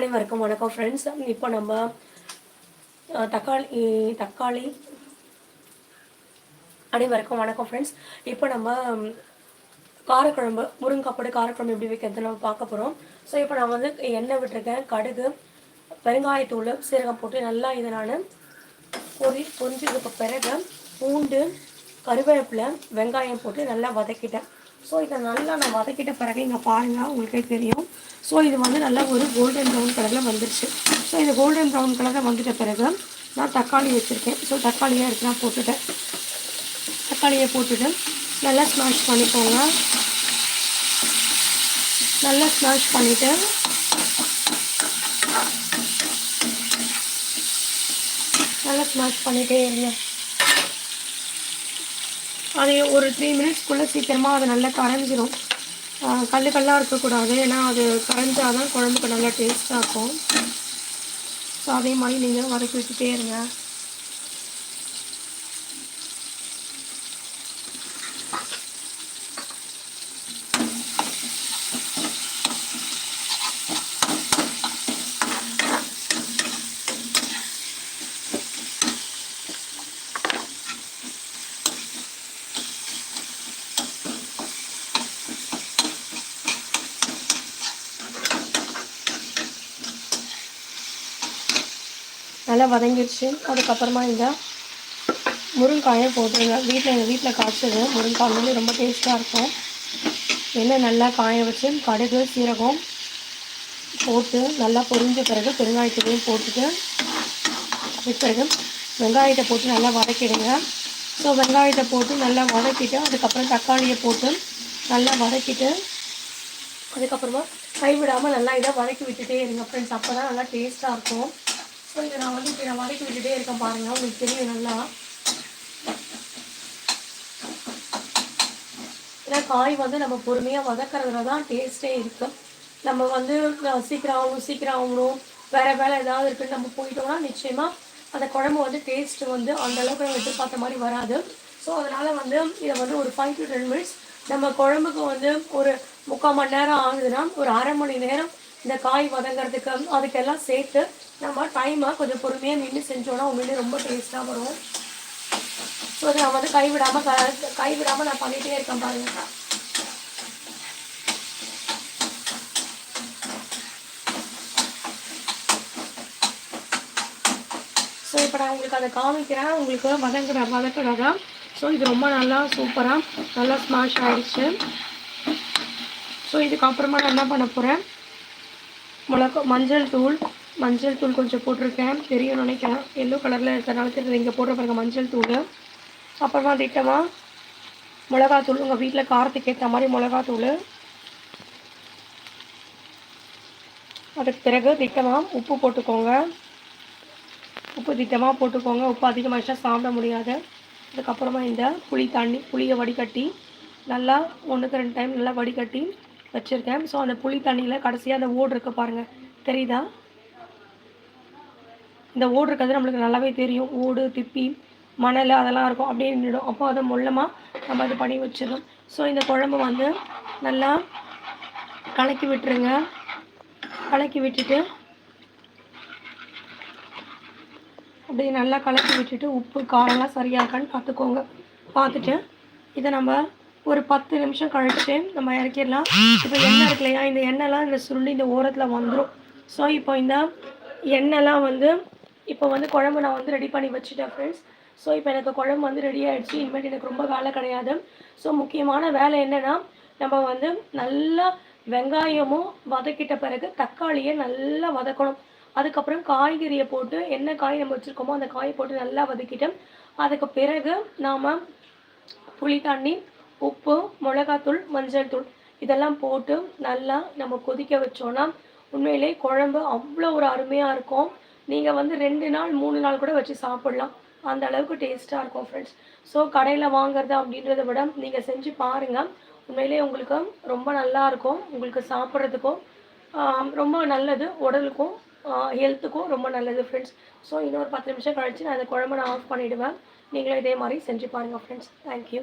அனைவருக்கும் வணக்கம் ஃப்ரெண்ட்ஸ் இப்போ நம்ம தக்காளி தக்காளி அனைவருக்கும் வணக்கம் ஃப்ரெண்ட்ஸ் இப்போ நம்ம காரக்குழம்பு முருங்கைப்பாடு காரக்குழம்பு எப்படி வைக்கிறது நம்ம பார்க்க போகிறோம் ஸோ இப்போ நான் வந்து எண்ணெய் விட்டுருக்கேன் கடுகு பெருங்காயத்தூள் சீரகம் போட்டு நல்லா இதை நான் பொரி பொறிஞ்சதுக்கு பிறகு பூண்டு கருவேப்பிலை வெங்காயம் போட்டு நல்லா வதக்கிட்டேன். ஸோ இதை நல்லா நான் வதக்கிட்ட பிறகு இங்கே பாருங்கள் உங்களுக்கே தெரியும். ஸோ இது வந்து நல்லா ஒரு கோல்டன் ப்ரௌன் கலரில் வந்துருச்சு. ஸோ இது கோல்டன் ப்ரௌன் கலரில் வந்துட்ட பிறகு நான் தக்காளி வச்சுருக்கேன். ஸோ தக்காளியாக எடுத்து நான் போட்டுட்டேன். தக்காளியை போட்டுட்டு நல்லா ஸ்மாஷ் பண்ணிக்கோங்க. நல்லா ஸ்மாஷ் பண்ணிவிட்டு நல்லா ஸ்மாஷ் பண்ணிகிட்டே இருங்க. அது ஒரு த்ரீ மினிட்ஸ்க்குள்ளே சீக்கிரமாக அது நல்லா கரைஞ்சிரும். கல் கல்லாக இருக்கக்கூடாது. ஏன்னா அது கரைஞ்சாதான் குழம்புக்கு நல்லா டேஸ்ட்டாக இருக்கும். ஸோ அதே மாதிரி நீங்கள் வதக்கி வச்சுட்டே இருங்க. நல்லா வதங்கிடுச்சு அதுக்கப்புறமா இந்த முருங்காயை போட்டுருங்க. வீட்டில் எங்கள் வீட்டில் காய்ச்சது. முருங்காய் வந்து ரொம்ப டேஸ்ட்டாக இருக்கும். எண்ணெய் நல்லா காய வச்சு கடுகு சீரகம் போட்டு நல்லா பொரிஞ்ச பிறகு பெருங்காயத்தையும் போட்டுட்டு அதுக்கு பிறகு வெங்காயத்தை போட்டு நல்லா வதக்கிடுங்க. ஸோ வெங்காயத்தை போட்டு நல்லா வதக்கிட்டு அதுக்கப்புறம் தக்காளியை போட்டு நல்லா வதக்கிட்டு அதுக்கப்புறமா கைவிடாமல் நல்லா இதை வதக்கி விட்டுட்டே இருங்க ஃப்ரெண்ட்ஸ் அப்போ தான் நல்லா டேஸ்ட்டாக இருக்கும். ஸோ இதை நான் வந்து இப்படி நான் வதக்கி விட்டுட்டே இருக்கேன் பாருங்கள் உங்களுக்கு தெரியும் நல்லா. ஏன்னா காய் வந்து நம்ம பொறுமையாக வதக்கறதுல தான் டேஸ்ட்டே இருக்குது நம்ம வந்து சீக்கிரம் ஆகணும் சீக்கிரம் ஆகணும் வேறு வேலை ஏதாவது இருக்குன்னு நம்ம போயிட்டோம்னா நிச்சயமாக அந்த குழம்பு வந்து டேஸ்ட் வந்து அந்த அளவுக்கு நம்ம எதிர்பார்த்த மாதிரி வராது. ஸோ அதனால் வந்து இதை வந்து ஒரு ஃபைவ் டு டென் மினிட்ஸ் நம்ம குழம்புக்கு வந்து ஒரு முக்கால் மணி நேரம் ஆகுதுன்னா ஒரு அரை மணி நேரம் இந்த காய் வதங்கிறதுக்கு அதுக்கெல்லாம் சேர்த்து நம்ம டைமாக கொஞ்சம் பொறுமையாக நின்று செஞ்சோன்னா உண்மையிலே ரொம்ப டேஸ்ட்டாக வரும். ஸோ அதை நான் வந்து கைவிடாமல் க கைவிடாமல் நான் பண்ணிகிட்டே இருக்கேன் பாருங்க. ஸோ இப்போ நான் உங்களுக்கு அதை காமிக்கிறேன். உங்களுக்கு வதங்குற வதக்கிறதா ஸோ இது ரொம்ப நல்லா சூப்பராக நல்லா ஸ்மாஷ் ஆகிடுச்சு ஸோ இதுக்கப்புறமா நான் என்ன பண்ண போகிறேன் மிளகா மஞ்சள் தூள். மஞ்சள் தூள் கொஞ்சம் போட்டிருக்கேன். தெரியும் நினைக்கிறேன். எல்லோ கலரில் இருக்கிறனால தெரியுது இங்கே போடுற பாருங்க மஞ்சள் தூள். அப்புறமா திட்டமாக மிளகாத்தூள். உங்கள் வீட்டில் காரத்துக்கு ஏற்ற மாதிரி மிளகாத்தூள். அதுக்கு பிறகு திட்டமாக உப்பு போட்டுக்கோங்க. உப்பு திட்டமாக போட்டுக்கோங்க. உப்பு அதிகமாக சாப்பிட முடியாது. அதுக்கப்புறமா இந்த புளி தண்ணி புளியை வடிகட்டி நல்லா ஒன்றுக்கு ரெண்டு டைம் நல்லா வடிகட்டி வச்சுருக்கேன். ஸோ அந்த புளி தண்ணியில் கடைசியாக அந்த ஓடு இருக்க பாருங்கள் தெரியுதா? இந்த ஓடு இருக்கிறது நம்மளுக்கு நல்லாவே தெரியும். ஓடு திப்பி மணல் அதெல்லாம் இருக்கும். அப்படியே நின்றுடும். அப்போ அதை மொல்லமாக நம்ம அதை பண்ணி வச்சிடணும். ஸோ இந்த குழம்பு வந்து நல்லா கலக்கி விட்டுருங்க. கலக்கி விட்டுட்டு அப்படியே நல்லா கலக்கி விட்டுட்டு உப்பு காரம்லாம் சரியாக இருக்கான்னு பார்த்துக்கோங்க. பார்த்துட்டு இதை நம்ம ஒரு பத்து நிமிஷம் கழிச்சு நம்ம இறக்கிடலாம். இப்போ எண்ணெய் இருக்கு இல்லையா? இந்த எண்ணெய்லாம் இந்த சுருளி இந்த ஓரத்தில் வந்துடும் ஸோ இப்போ இந்த எண்ணெய்லாம் வந்து இப்போ வந்து குழம்பு நான் வந்து ரெடி பண்ணி வச்சுட்டேன் ஃப்ரெண்ட்ஸ் ஸோ இப்போ எனக்கு குழம்பு வந்து ரெடி ஆகிடுச்சு இனிமேல் எனக்கு ரொம்ப வேலை கிடையாது. ஸோ முக்கியமான வேலை என்னென்னா நம்ம வந்து நல்லா வெங்காயமும் வதக்கிட்ட பிறகு தக்காளியை நல்லா வதக்கணும். அதுக்கப்புறம் காய்கறியை போட்டு என்ன காய் நம்ம வச்சுருக்கோமோ அந்த காயை போட்டு நல்லா வதக்கிட்டு அதுக்கு பிறகு நாம் புளி தண்ணி உப்பு மிளகாத்தூள் மஞ்சள் தூள் இதெல்லாம் போட்டு நல்லா நம்ம கொதிக்க வச்சோன்னா உண்மையிலே குழம்பு அவ்வளோ ஒரு அருமையாக இருக்கும். நீங்கள் வந்து ரெண்டு நாள் மூணு நாள் கூட வச்சு சாப்பிட்லாம். அந்த அளவுக்கு டேஸ்ட்டாக இருக்கும் ஃப்ரெண்ட்ஸ் ஸோ கடையில் வாங்குறது அப்படின்றத விட நீங்கள் செஞ்சு பாருங்கள் உண்மையிலே உங்களுக்கு ரொம்ப நல்லா இருக்கும். உங்களுக்கு சாப்பிட்றதுக்கும் ரொம்ப நல்லது. உடலுக்கும் ஹெல்த்துக்கும் ரொம்ப நல்லது ஃப்ரெண்ட்ஸ் ஸோ இன்னொரு பத்து நிமிஷம் கழிச்சு நான் அந்த குழம்பு நான் ஆஃப் பண்ணிவிடுவேன் நீங்களும் இதே மாதிரி செஞ்சு பாருங்கள் ஃப்ரெண்ட்ஸ் தேங்க்யூ